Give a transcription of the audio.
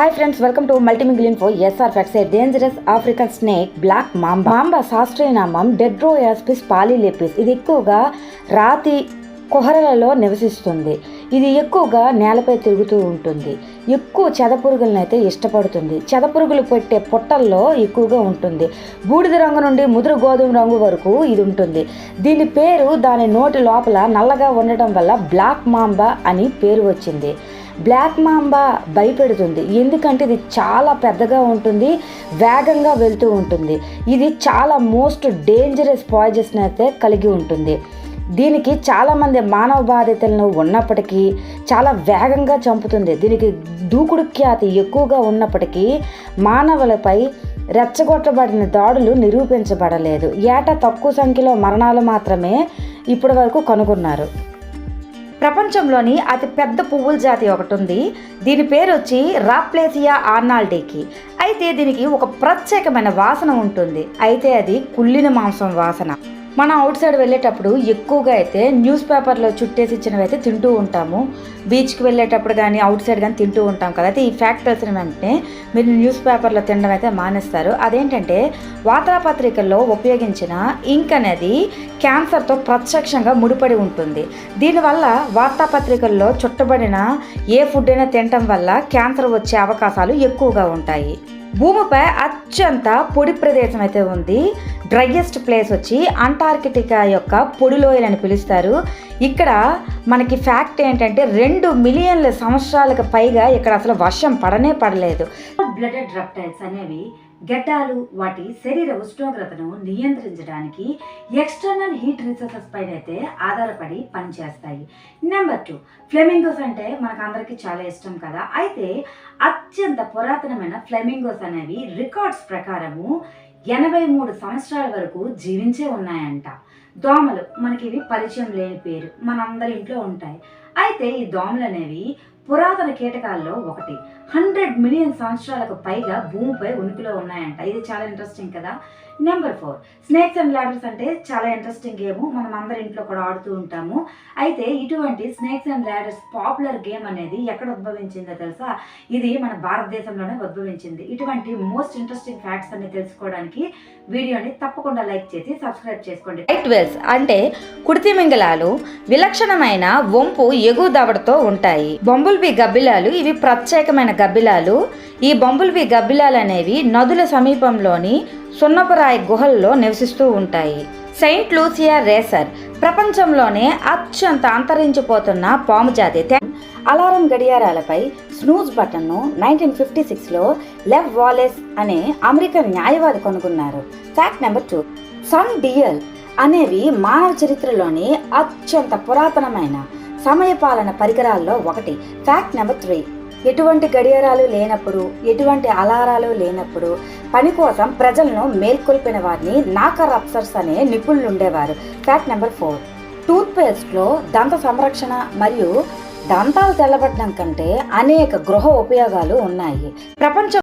Hi friends welcome to మల్టీమిగ్లిన్ four SR facts a dangerous African snake black mamba mamba శాస్త్రీయ నామం డెడ్రోయాస్పిస్ పాలిలేపిస్ ఇది ఎక్కువగా రాతి కుహరలలో నివసిస్తుంది. ఇది ఎక్కువగా నేలపై తిరుగుతూ ఉంటుంది. ఎక్కువ చెదపురుగులను అయితే ఇష్టపడుతుంది. చెదపురుగులు పెట్టే పొట్టల్లో ఎక్కువగా ఉంటుంది. బూడిద రంగు నుండి ముదురు గోధుమ రంగు వరకు ఇది ఉంటుంది. దీని పేరు దాని నోటి లోపల నల్లగా ఉండటం వల్ల బ్లాక్ మాంబా అని పేరు వచ్చింది. బ్లాక్ మాంబా భయపెడుతుంది. ఎందుకంటే ఇది చాలా పెద్దగా ఉంటుంది వేగంగా వెళ్తూ ఉంటుంది. ఇది చాలా మోస్ట్ డేంజరస్ పాయిజన్స్ అయితే కలిగి ఉంటుంది. దీనికి చాలామంది మానవ బాధితులను ఉన్నప్పటికీ చాలా వేగంగా చంపుతుంది. దీనికి దూకుడు ఖ్యాతి ఎక్కువగా ఉన్నప్పటికీ మానవులపై రెచ్చగొట్టబడిన దాడులు నిరూపించబడలేదు. ఏటా తక్కువ సంఖ్యలో మరణాలు మాత్రమే ఇప్పటి వరకు కనుగొన్నారు. ప్రపంచంలోని అతి పెద్ద పువ్వుల జాతి ఒకటి ఉంది. దీని పేరు వచ్చి రాప్లేసియా ఆర్నాల్డేకి. అయితే దీనికి ఒక ప్రత్యేకమైన వాసన ఉంటుంది. అయితే అది కుళ్ళిన మాంసం వాసన. మనం అవుట్ సైడ్ వెళ్ళేటప్పుడు ఎక్కువగా అయితే న్యూస్ పేపర్లో చుట్టేసి ఇచ్చినవి అయితే తింటూ ఉంటాము. బీచ్కి వెళ్ళేటప్పుడు కానీ అవుట్ సైడ్ కానీ తింటూ ఉంటాం కదా. అయితే ఈ ఫ్యాక్ట్ తెలిసిన వెంటనే మీరు న్యూస్ పేపర్లో తినడం అయితే మానేస్తారు. అదేంటంటే వార్తాపత్రికల్లో ఉపయోగించిన ఇంక్ అనేది క్యాన్సర్తో ప్రత్యక్షంగా ముడిపడి ఉంటుంది. దీనివల్ల వార్తాపత్రికల్లో చుట్టబడిన ఏ ఫుడ్ అయినా తినటం వల్ల క్యాన్సర్ వచ్చే అవకాశాలు ఎక్కువగా ఉంటాయి. భూమిపై అత్యంత పొడి ప్రదేశం అయితే ఉంది. డ్రైయెస్ట్ ప్లేస్ వచ్చి అంటార్కిటికా యొక్క పొడి పిలుస్తారు. ఇక్కడ మనకి ఫ్యాక్ట్ ఏంటంటే రెండు మిలియన్ల సంవత్సరాలకు పైగా ఇక్కడ అసలు వర్షం పడనే పడలేదు. బ్లడెడ్ రెప్టైల్స్ అనేవి గడ్డాలు వాటి శరీర ఉష్ణోగ్రతను నియంత్రించడానికి ఎక్స్టర్నల్ హీట్ రిసోర్సెస్ పైన అయితే ఆధారపడి పనిచేస్తాయి. నెంబర్ టూ ఫ్లెమింగోస్ అంటే మనకు అందరికీ చాలా ఇష్టం కదా. అయితే అత్యంత పురాతనమైన ఫ్లెమింగోస్ అనేవి రికార్డ్స్ ప్రకారము ఎనభై మూడు సంవత్సరాల వరకు జీవించే ఉన్నాయంట. దోమలు మనకి ఇవి పరిచయం లేని పేరు మనందరి ఇంట్లో ఉంటాయి. అయితే ఈ దోమలు అనేవి పురాతన కీటకాల్లో ఒకటి. హండ్రెడ్ మిలియన్ సంవత్సరాలకు పైగా భూమిపై ఉనికిలో ఉన్నాయంట. ఇది చాలా ఇంట్రెస్టింగ్ కదా. Number four snakes and ladders అంటే చాలా ఇంట్రెస్టింగ్ గేమ్ మనం అందరి ఇంట్లో కూడా ఆడుతూ ఉంటాము. అయితే ఇటువంటి snakes and ladders popular game అనేది ఎక్కడ ఉద్భవించిందో తెలుసా? ఇది మన భారతదేశంలోనే ఉద్భవించింది. ఇటువంటి మోస్ట్ ఇంట్రెస్టింగ్ ఫ్యాక్ట్స్ అన్ని తెలుసుకోవడానికి వీడియోని తప్పకుండా లైక్ చేసి సబ్స్క్రైబ్ చేసుకోండి. రైట్ వెల్స్ అంటే కుడితి మింగళాలు విలక్షణమైన వంపు ఎగువ దవడతో ఉంటాయి. బొంబుల్బీ గబ్బిలాలు ఇవి ప్రత్యేకమైన గబ్బిలాలు. ఈ బొంబుల్బీ గబ్బిలాలు అనేవి నదుల సమీపంలోని సున్నపరాయి గుహల్లో నివసిస్తూ ఉంటాయి. సెయింట్ లూసియా రేసర్ ప్రపంచంలోనే అత్యంత అంతరించిపోతున్న పాము జాతి. అలారం గడియారాలపై స్నూజ్ బటన్ను నైన్టీన్ ఫిఫ్టీ సిక్స్లో లెవ్ వాలెస్ అనే అమెరికన్ న్యాయవాది కనుగొన్నారు. Fact number two. Sun dial అనేవి మానవ చరిత్రలోని అత్యంత పురాతనమైన సమయపాలన పరికరాల్లో ఒకటి ఫ్యాక్ట్ నెంబర్ త్రీ. ఎటువంటి గడియారాలు లేనప్పుడు ఎటువంటి అలారాలు లేనప్పుడు పని కోసం ప్రజలను మేల్కొల్పిన వారిని నాకర్ అప్సర్స్ అనే నిపుణులు ఉండేవారు. Fact number four. టూత్పేస్ట్లో దంత సంరక్షణ మరియు దంతాలు తెల్లబడడం కంటే అనేక గృహ ఉపయోగాలు ఉన్నాయి. ప్రపంచం